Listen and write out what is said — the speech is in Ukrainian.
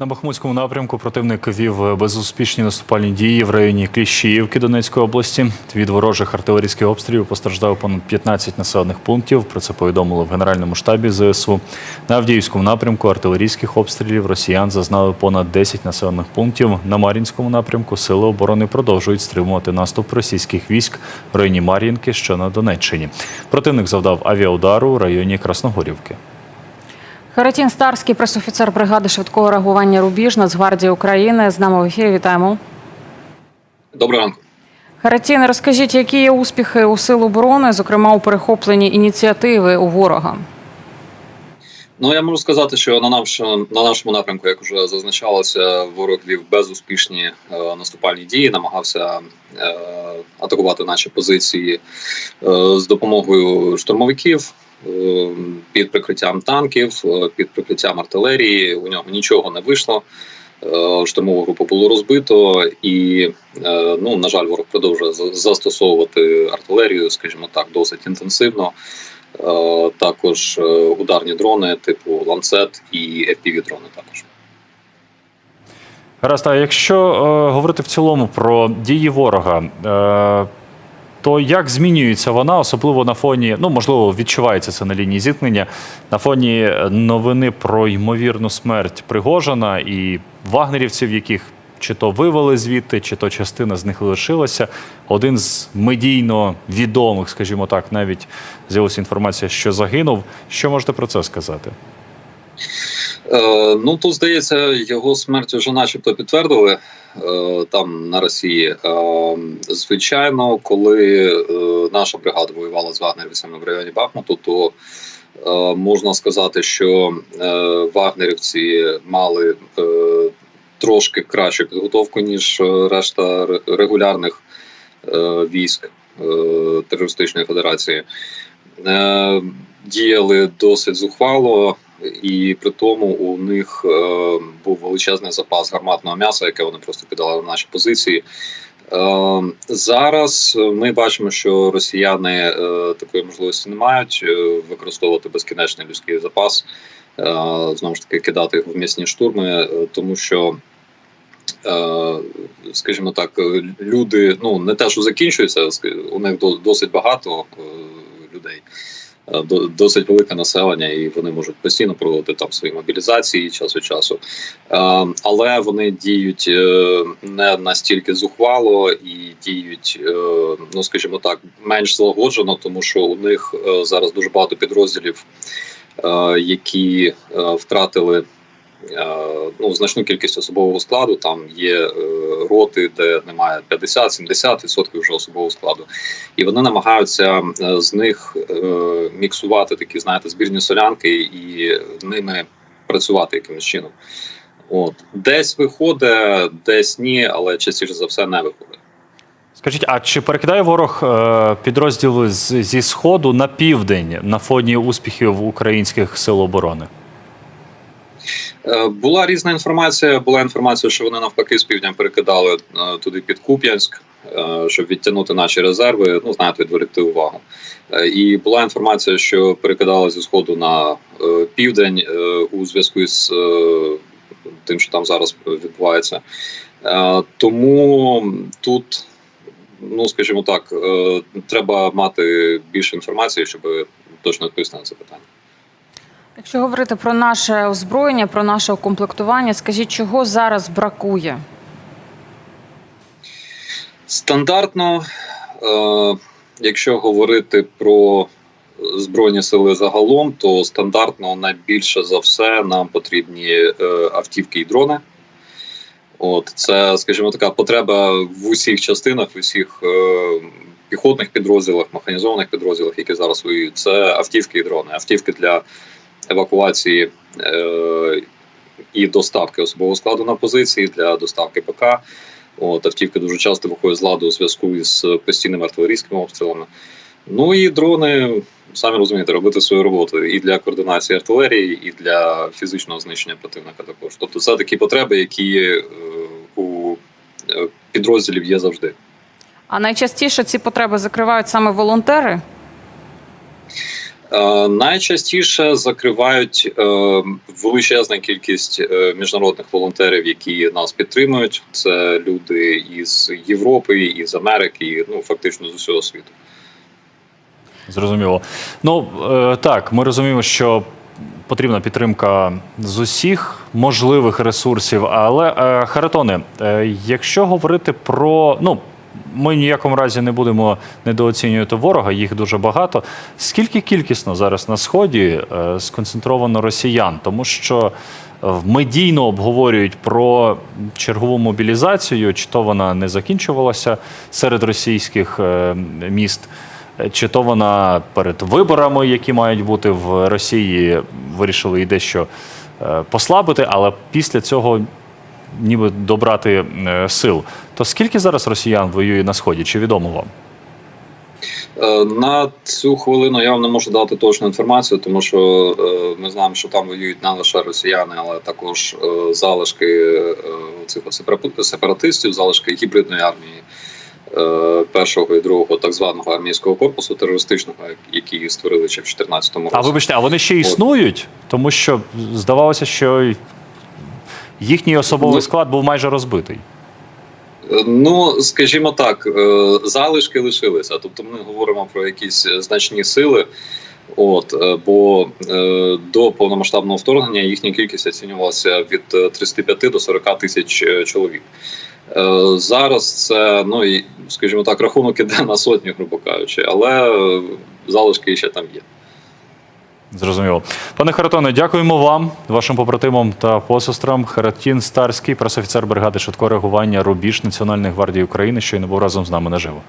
На Бахмутському напрямку противник вів безуспішні наступальні дії в районі Кліщіївки Донецької області. Від ворожих артилерійських обстрілів постраждало понад 15 населених пунктів. Про це повідомили в Генеральному штабі ЗСУ. На Авдіївському напрямку артилерійських обстрілів росіян зазнали понад 10 населених пунктів. На Мар'їнському напрямку сили оборони продовжують стримувати наступ російських військ в районі Мар'їнки, що на Донеччині. Противник завдав авіаудару у районі Красногорівки. Харатін Старський, пресофіцер бригади швидкого реагування Рубіж Нацгвардії України. З нами в ефірі. Вітаємо. Доброго ранку. Харатін, розкажіть, які є успіхи у сил оборони, зокрема у перехопленні ініціативи у ворога? Ну я можу сказати, що на нашому на нашому напрямку, як вже зазначалося, ворог вів безуспішні е, наступальні дії, намагався е, атакувати наші позиції е, з допомогою штурмовиків. Е, Під прикриттям танків, е, під прикриттям артилерії. У нього нічого не вийшло. Е, Штурмову групу було розбито, і е, ну на жаль, ворог продовжує застосовувати артилерію, скажімо так, досить інтенсивно. Також ударні дрони, типу ланцет і fpv дрони також. Гаразд, а якщо е, говорити в цілому про дії ворога, е, то як змінюється вона, особливо на фоні, ну можливо, відчувається це на лінії зіткнення, на фоні новини про ймовірну смерть Пригожина і вагнерівців, яких чи то вивели звідти, чи то частина з них лишилася. Один з медійно відомих, скажімо так, навіть з'явилася інформація, що загинув. Що можете про це сказати? Е, ну тут здається, його смерть вже начебто підтвердили е, там на Росії. Е, звичайно, коли наша бригада воювала з вагнерівцями в районі Бахмуту, то можна сказати, що вагнерівці мали трошки кращу підготовку ніж решта регулярних військ терористичної федерації. Діяли досить зухвало, і при тому у них е, був величезний запас гарматного м'яса, яке вони просто кидали на наші позиції. Е, зараз ми бачимо, що росіяни е, такої можливості не мають використовувати безкінечний людський запас, знову ж таки кидати його в м'ясні штурми, тому що. Скажімо так, люди ну не те, що закінчуються, у них досить багато людей, досить велике населення, і вони можуть постійно проводити там свої мобілізації час від часу. Е, Але вони діють е, не настільки зухвало і діють, е, ну скажімо так, менш злагоджено, тому що у них е, зараз дуже багато підрозділів, е, які е, втратили. е, Ну, значну кількість особового складу. Там є е, роти, де немає 50-70% вже особового складу, і вони намагаються е, з них е, міксувати такі, знаєте, збірні солянки і ними працювати якимось чином. От десь виходить, десь ні, але частіше за все не виходить. Скажіть, а чи перекидає ворог е, підрозділи зі сходу на південь на фоні успіхів українських сил оборони? Е, Була різна інформація. Була інформація, що вони навпаки з півдня перекидали е, туди під Куп'янськ, е, щоб відтягнути наші резерви. Ну знаєте, відволікти увагу. І була інформація, що перекидали зі сходу на південь у зв'язку з тим, що там зараз відбувається. Тому тут, ну скажімо так, треба мати більше інформації, щоб точно відповісти на це питання. Якщо говорити про наше озброєння, про наше укомплектування, скажіть, чого зараз бракує? Стандартно, е, якщо говорити про збройні сили загалом, то стандартно найбільше за все нам потрібні е, автівки і дрони. От це, скажімо, така потреба в усіх частинах, в усіх е, піхотних підрозділах, механізованих підрозділах, які зараз воюють. Це автівки і дрони. Автівки для евакуації е, і доставки особового складу на позиції для доставки ПК. От, автівки дуже часто виходять з ладу у зв'язку із постійними артилерійськими обстрілами. Ну і дрони, самі розумієте, робити свою роботу і для координації артилерії, і для фізичного знищення противника також. Тобто це такі потреби, які е, у е, підрозділів є завжди. А найчастіше ці потреби закривають саме волонтери. Е, найчастіше закривають е, величезна кількість е, міжнародних волонтерів, які нас підтримують. Це люди із Європи, із Америки, ну фактично з усього світу. Зрозуміло. Ну так, ми розуміємо, що потрібна підтримка з усіх можливих ресурсів. Але е, Харитоне, якщо говорити про ну. Ми ніякому разі не будемо недооцінювати ворога, їх дуже багато. Скільки кількісно зараз на сході е, сконцентровано росіян? Тому що е, медійно обговорюють про чергову мобілізацію, чи то вона не закінчувалася серед російських е, міст. Чи то вона перед виборами, які мають бути в Росії, вирішили і дещо послабити, але після цього ніби добрати е, сил. То скільки зараз росіян воює на сході? Чи відомо вам? Е, На цю хвилину я вам не можу дати точну інформацію, тому що е, ми знаємо, що там воюють не лише росіяни, але також залишки цих сепаратистів, залишки гібридної армії першого і другого так званого армійського корпусу терористичного, які створили ще в 2014 році. А вибачте, а вони ще існують, тому що здавалося, що їхній особовий Ну, склад був майже розбитий. Ну, скажімо так, е, залишки лишилися. Тобто, ми говоримо про якісь значні сили. От е, бо е, до повномасштабного вторгнення їхня кількість оцінювалася від е, 35 до 40 тисяч чоловік. Зараз це ну і скажімо так, рахунок іде на сотню, грубо кажучи, але залишки ще там є. Зрозуміло. Пане Харатоне, дякуємо вам, вашим побратимам та посестрам. Харатін Старський, пресофіцер бригади швидкого реагування Рубіж Національної гвардії України, щойно був разом з нами наживо.